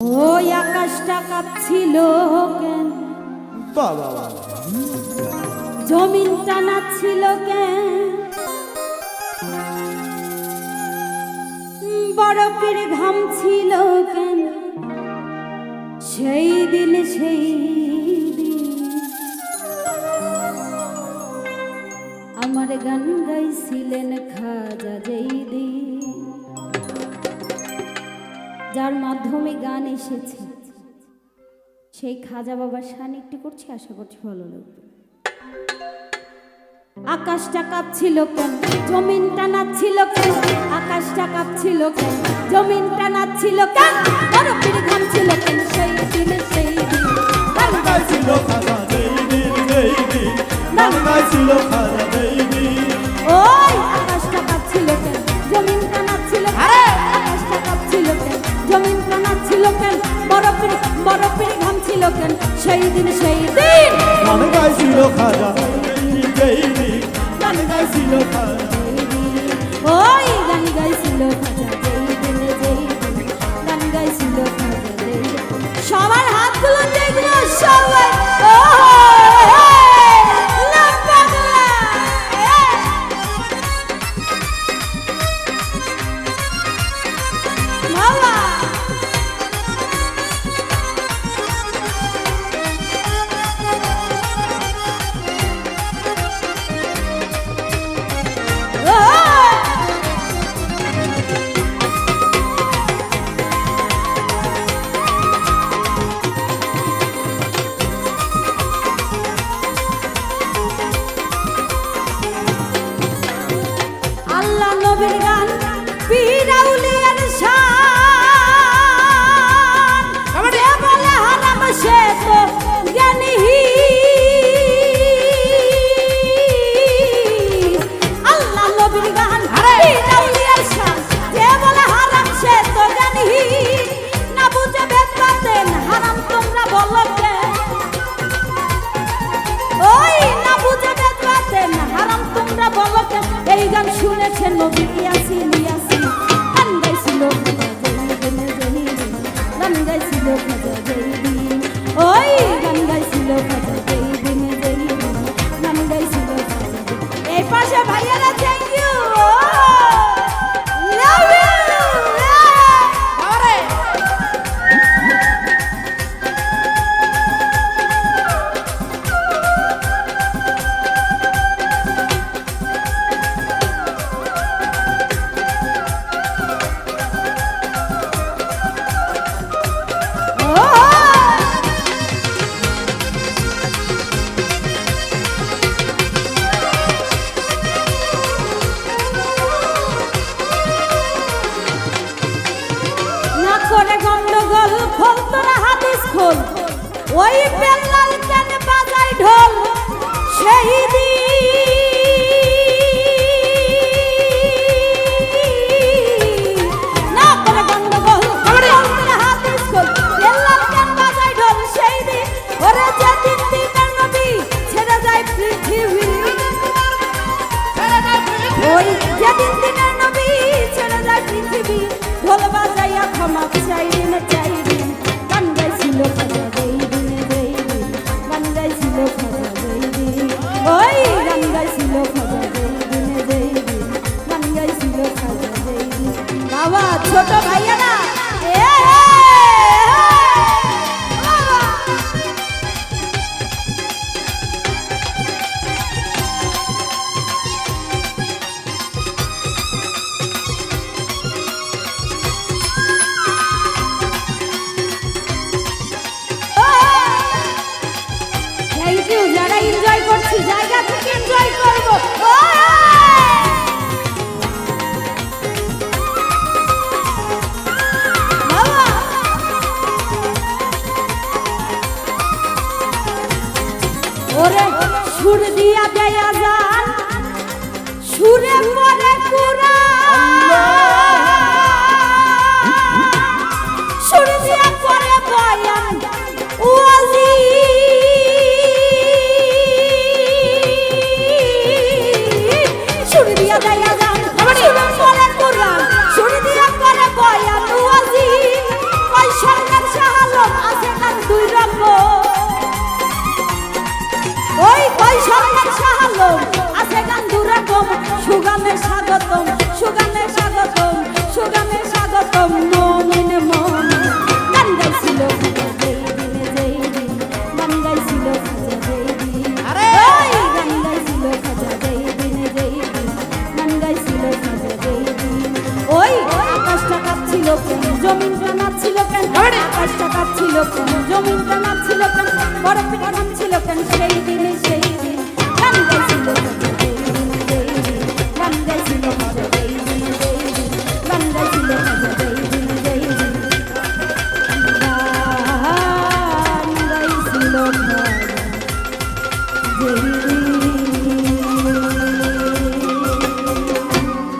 ওই আকাশটা কাঁপছিল কেন? বাবা জমিনটা ছিল কেন? বরফের ঘাম ছিল কেন? সেই দিন সেই আমার গান গাইছিলেন খাজা যেই দিন। যার মাধ্যমে গান এসেছে। সেই খাজা বাবার শান একটি করছি, আশা করছি ভালো লাগবে। আকাশটা কাঁপছিল কেন? জমিনটা নাচছিল কেন? আকাশটা কাঁপছিল কেন? জমিনটা নাচছিল কেন? ছিল কেন সেই দিন সেই দিন। গান গাইছিল গান গাইছিল খাজা। গান শুনেছেন নবী ইয়াসিন ইয়াসিন কান্দাইছিল ওই বেলাল কেন বাজাই ঢোল ছোট ভাই জানব ওই কই সরকার সাহালো আছে গান দুরকম সুগানে স্বাগতম সুগানে স্বাগতম সুগানে স্বাগতম। কাঁপছিল কেন জমিনটা নাচছিল কেন বড় পিঠা